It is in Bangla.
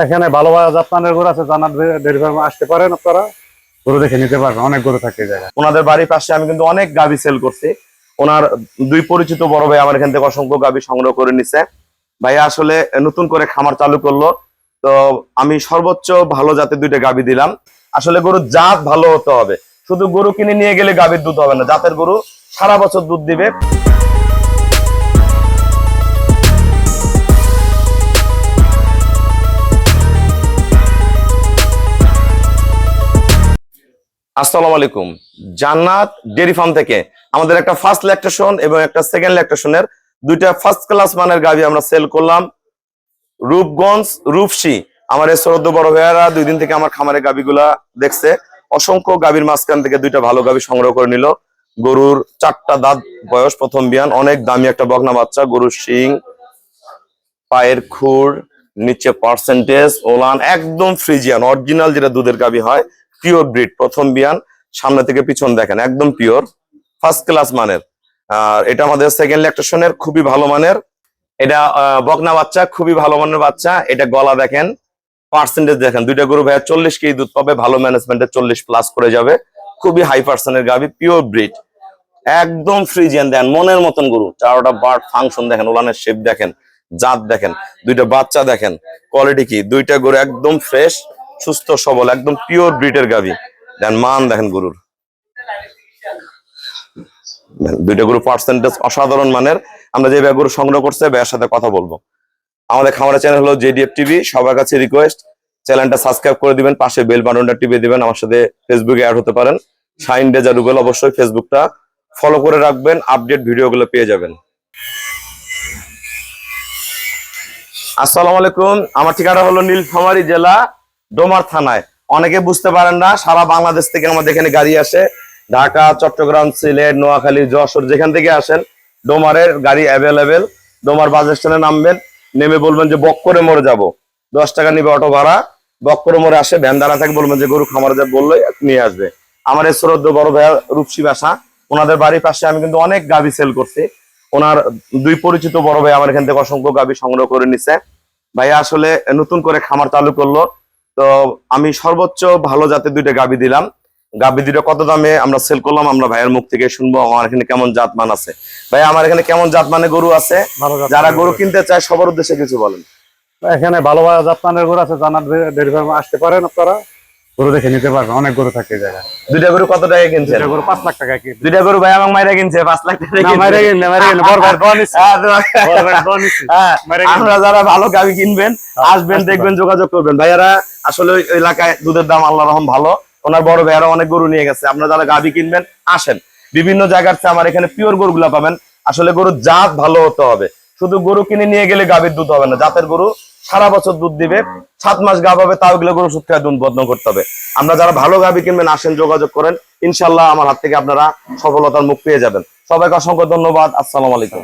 এখানে ভালো ভালো জাপানের গরু আছে, জানার ফার্মে আসতে পারেন আপনারা। গরু দেখে নিতে পারবেন, অনেক গরু থাকে জায়গায়। ওনাদের বাড়ির পাশে আমি কিন্তু অনেক গাবি সেল করছি। ওনার দুই পরিচিত বড় ভাই আমার এখান থেকে অসংখ্য গাবি সংগ্রহ করে নিছে। ভাই আসলে নতুন করে খামার চালু করল, তো আমি সর্বোচ্চ ভালো জাতের দুইটা গাবি দিলাম। আসলে গরুর জাত ভালো হতে হবে। শুধু গরু কিনে নিয়ে গেলে গাবির দুধ হবে না, জাতের গরু সারা বছর দুধ দিবে। আসসালামু আলাইকুম। জান্নাত ডেরি ফার্ম থেকে আমাদের একটা ফার্স্ট ল্যাকটেশন এবং একটা সেকেন্ড ল্যাকটেশনের দুইটা ফার্স্ট ক্লাস মানের গাভি আমরা সেল করলাম। রূপগঞ্জ, রূপসী, আমার এই শ্রদ্ধ বড় ভাইয়ারা দুই দিন থেকে আমার খামারের গাভিগুলা দেখছে। অসংখ্য গাভীর মাঝখান থেকে দুইটা ভালো গাভি সংগ্রহ করে নিল। গরুর চারটা দাঁত বয়স প্রথম বিয়ান, অনেক দামি একটা বগনা বাচ্চা, গরুর শিং, পায়ের খুর, নিচে পার্সেন্টেজ ওলান, একদম ফ্রিজিয়ান অরিজিনাল যেটা দুধের গাভি হয় পিওর ব্রিড প্রথম বিয়ান, সামনে থেকে পিছন দেখেন, একদম পিওর ফার্স্ট ক্লাস মানের। আর এটা আমাদের সেকেন্ড ল্যাকটেশনের খুবই ভালো মানের। এটা বকনা বাচ্চা, খুবই ভালো মানের বাচ্চা। এটা গলা দেখেন পার্সেন্টেজ দেখেন, দুইটা গরু ভাইয়া চল্লিশ কেজি দুধ পাবে, ভালো ম্যানেজমেন্টে চল্লিশ প্লাস করে যাবে। খুবই হাই পার্সেন্টের গাভি পিওর ব্রিড একদম ফ্রিজিয়ান দেন, মনের মতন গরু। চারোটা বার্ড ফাংশন দেখেন, ওলানের শেপ দেখেন, জাত দেখেন, দুইটা বাচ্চা দেখেন কোয়ালিটি কি? দুইটা গরু একদম ফ্রেশ সুস্থ, সবল, একদম পিওর ব্রিডের গাভি। দেন মান দেখেন গরুর। দুইটা গরু পার্সেন্টেজ অসাধারণ মানের। আমরা যে ব্যাগ গরু সংগ্রহ করছে ব্যাগের সাথে কথা বলব। আমাদের খামারের চ্যানেল হলো জেডিএফ টিভি সবার কাছে রিকোয়েস্ট চ্যানেলটা সাবস্ক্রাইব করে দিবেন, পাশে বেল বাটনটা টিপে দিবেন, আমার সাথে ফেসবুকে অ্যাড হতে পারেন। শাইন ডেজা রুবেল অবশ্যই ফেসবুকটা ফলো করে রাখবেন আপডেট ভিডিওগুলো পেয়ে যাবেন। আসসালামু আলাইকুম, আমার ঠিকানা হলো নীলফামারী জেলা ডোমার থানায়। অনেকে বুঝতে পারেন না, সারা বাংলাদেশ থেকে আমাদের এখানে গাড়ি আসে। ঢাকা, চট্টগ্রাম, সিলেট, নোয়াখালী, যশোর, যেখান থেকে আসেন, ডোমারের গাড়ি অ্যাভেলেবেল ডোমার বাস স্ট্যান্ডে নামবেন, নেমে বলবেন যে বক্করে মরে যাব। দশ টাকা নিবে অটো ভাড়া বক্করে মরে আসে, ভ্যান দাঁড়া থাকে, বলবেন যে, গরু খামারে যা বলল, নিয়ে আসবে। আমার এই শ্রদ্ধ বড় ভাইয়া রূপসী বাসা, ওনাদের বাড়ির পাশে আমি কিন্তু অনেক গাবি সেল করছি। ওনার দুই পরিচিত বড় ভাই আমার এখান থেকে অসংখ্য গাবি সংগ্রহ করে নিছে। ভাইয়া আসলে নতুন করে খামার চালু করল। তো আমি সর্বোচ্চ ভালো জাতের দুইটা গাবি দিলাম। গাবি দুটো কত দামে আমরা সেল করলাম আমরা ভাইয়ের মুখ থেকে শুনব আমার এখানে কেমন জাত মান আছে। ভাই আমার এখানে কেমন জাত মানে গরু আছে? যারা গরু। কিনতে চায় সবার উদ্দেশ্যে কিছু বলেন। এখানে ভালো ভালো মানের গরু আছে জানার আসতে পারেন আপনারা। গরু দেখে নিতে পারবেন অনেক গরু থাকে এই জায়গায়। দুইটা গরু কত টাকা কিনছেন? দুইটা গরু পাঁচ লাখ টাকা কি দুইটা গরু ভাই আমার মাইরা কিনছে পাঁচ লাখ টাকা কিনছে। মাইরে না মাইরে বড় ভাই হ্যাঁ, বড় ভাই দোয়া নিছি। হ্যাঁ, মাইরা গেন। আপনারা যারা ভালো গাভি কিনবেন আসবেন দেখবেন যোগাযোগ করবেন। ভাইয়ারা আসলে ওই এলাকায় দুধের দাম আল্লাহ রহম ভালো। ওনার বড় ভাইয়ারা অনেক গরু নিয়ে গেছে। আপনারা যারা গাভি কিনবেন আসেন। বিভিন্ন জায়গার চেয়ে আমার এখানে পিওর গরুগুলা পাবেন। আসলে গরুর জাত ভালো হতে হবে। শুধু গরু কিনে নিয়ে গেলে গাভীর দুধ হবে না জাতের গরু সারা বছর দুধ দিবে সাত মাস গা পাবে তাও এগুলো গরু সুদ খায় দুধ বদন করতে হবে। আমরা যারা ভালো গাভি কিনবেন আসেন যোগাযোগ করেন ইনশাল্লাহ আমার হাত থেকে আপনারা সফলতার মুখ পেয়ে যাবেন। সবাইকে অসংখ্য ধন্যবাদ আসসালাম আলাইকুম।